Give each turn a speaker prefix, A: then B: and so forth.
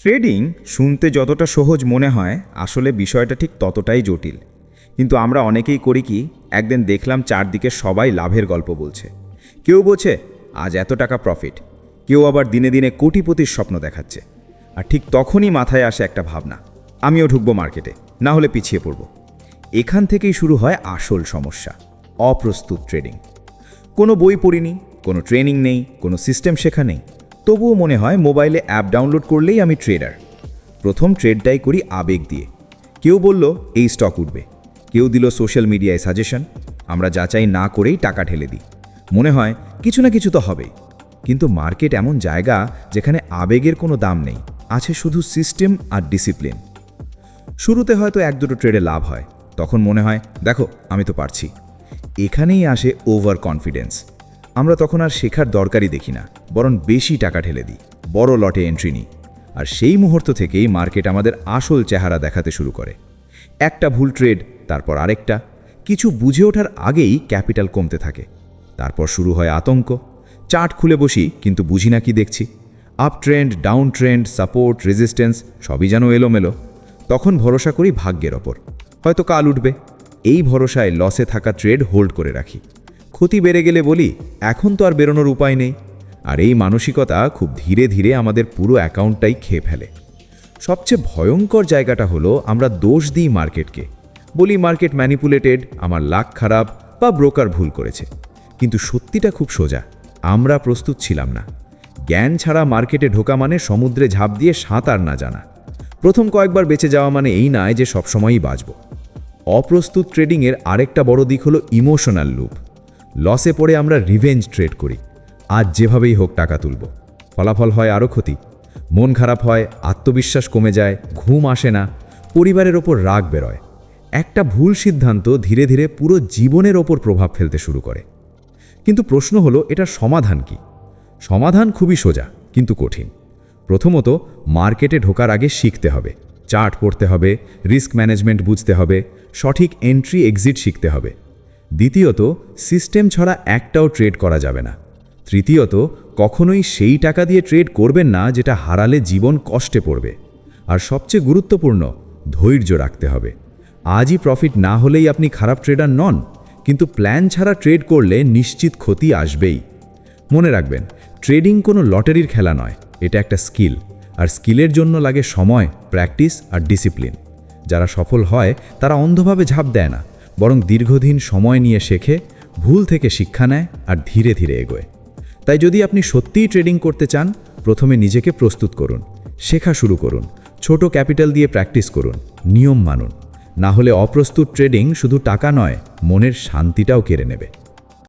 A: Trading শুনতে যতটা সহজ মনে হয়, আসলে বিষয়টা ঠিক ততটাই জটিল। কিন্তু আমরা অনেকেই করি কি, একদিন দেখলাম চারদিকে সবাই লাভের গল্প বলছে। কেউ বলছে, আজ এত টাকা প্রফিট কেউ আবার দিনে দিনে কোটিপতির স্বপ্ন দেখাচ্ছে। আর ঠিক তখনই মাথায় আসে একটা ভাবনা, আমিও ঢুকবো মার্কেটে, না হলে পিছিয়ে পড়ব। এখান থেকেই শুরু হয় আসল সমস্যা, অপ্রস্তুত ট্রেডিং। কোনো বই পড়িনি, কোনো ট্রেনিং নেই, কোনো সিস্টেম শেখা নেই। তবুও মনে হয় মোবাইলে অ্যাপ ডাউনলোড করলেই আমি ট্রেডার। প্রথম ট্রেডটাই করি আবেগ দিয়ে। কেউ বলল, এই স্টক উঠবে। কেউ দিল সোশ্যাল মিডিয়ায় সাজেশন, আমরা যাচাই না করেই টাকা ঢেলে দিই। মনে হয়, কিছু না কিছু তো হবেই। কিন্তু মার্কেট এমন জায়গা যেখানে আবেগের কোনো দাম নেই, আছে শুধু সিস্টেম আর ডিসিপ্লিন। শুরুতে হয়তো এক দুটো ট্রেডে লাভ হয়, তখন মনে হয়, দেখো, আমি তো পারছি। এখানেই আসে ওভার কনফিডেন্স আমরা তখন আর শেখার দরকারই দেখি না, বরং বেশি টাকা ঢেলে দিই, বড় লটে এন্ট্রি নিই। আর সেই মুহূর্ত থেকেই মার্কেট আমাদের আসল চেহারা দেখাতে শুরু করে। একটা ভুল ট্রেড তারপর আরেকটা, কিছু বুঝে ওঠার আগেই ক্যাপিটাল কমতে থাকে। তারপর শুরু হয় আতঙ্ক চার্ট খুলে বসি, কিন্তু বুঝি না কি দেখছি। Up trend down trend support resistance সবই যেন এলোমেলো। তখন ভরসা করি ভাগ্যের ওপর। হয়তো কাল উঠবে। এই ভরসায় লসে থাকা ট্রেড হোল্ড করে রাখি। ক্ষতি বেড়ে গেলে বলি, এখন তো আর বেরোনোর উপায় নেই। আর এই মানসিকতা খুব ধীরে ধীরে আমাদের পুরো অ্যাকাউন্টটাই খেয়ে ফেলে। সবচেয়ে ভয়ঙ্কর জায়গাটা হলো আমরা দোষ দিই মার্কেটকে। বলি, মার্কেট ম্যানিপুলেটেড, আমার লাক খারাপ বা ব্রোকার ভুল করেছে। কিন্তু সত্যিটা খুব সোজা, আমরা প্রস্তুত ছিলাম না। জ্ঞান ছাড়া মার্কেটে ঢোকা মানে সমুদ্রে ঝাঁপ দিয়ে সাঁতার না জানা। প্রথম কয়েকবার বেঁচে যাওয়া মানে এই নয় যে সবসময়ই বাঁচব। অপ্রস্তুত ট্রেডিংয়ের আরেকটা বড় দিক হলো ইমোশনাল লুপ। লসে পড়ে আমরা রিভেঞ্জ ট্রেড করি। আজ যেভাবেই হোক টাকা তুলব। ফলাফল হয় আরও ক্ষতি। মন খারাপ হয়, আত্মবিশ্বাস কমে যায়, ঘুম আসে না, পরিবারের ওপর রাগ বেরোয়। একটা ভুল সিদ্ধান্ত ধীরে ধীরে পুরো জীবনের ওপর প্রভাব ফেলতে শুরু করে। কিন্তু প্রশ্ন হলো এটা সমাধান কি? সমাধান খুবই সোজা, কিন্তু কঠিন। প্রথমত, মার্কেটে ঢোকার আগে শিখতে হবে। চার্ট পড়তে হবে রিস্ক ম্যানেজমেন্ট বুঝতে হবে, সঠিক এন্ট্রি এক্সিট শিখতে হবে। দ্বিতীয়ত সিস্টেম ছাড়া একটাও ট্রেড করা যাবে না। তৃতীয়ত, কখনোই সেই টাকা দিয়ে ট্রেড করবেন না যেটা হারালে জীবন কষ্টে পড়বে। আর সবচেয়ে গুরুত্বপূর্ণ, ধৈর্য রাখতে হবে। আজই প্রফিট না হলেই আপনি খারাপ ট্রেডার নন, কিন্তু প্ল্যান ছাড়া ট্রেড করলে নিশ্চিত ক্ষতি আসবেই। মনে রাখবেন ট্রেডিং কোনো লটারির খেলা নয়, এটা একটা স্কিল আর স্কিলের জন্য লাগে সময় প্র্যাকটিস আর ডিসিপ্লিন যারা সফল হয়, তারা অন্ধভাবে ঝাঁপ দেয় না। বরং দীর্ঘদিন সময় নিয়ে শেখে, ভুল থেকে শিক্ষা নেয় আর ধীরে ধীরে এগোয়। তাই যদি আপনি সত্যিই ট্রেডিং করতে চান, প্রথমে নিজেকে প্রস্তুত করুন, শেখা শুরু করুন, ছোট ক্যাপিটাল দিয়ে প্র্যাকটিস করুন, নিয়ম মানুন। না হলে অপ্রস্তুত ট্রেডিং শুধু টাকা নয়, মনের শান্তিটাও কেড়ে নেবে।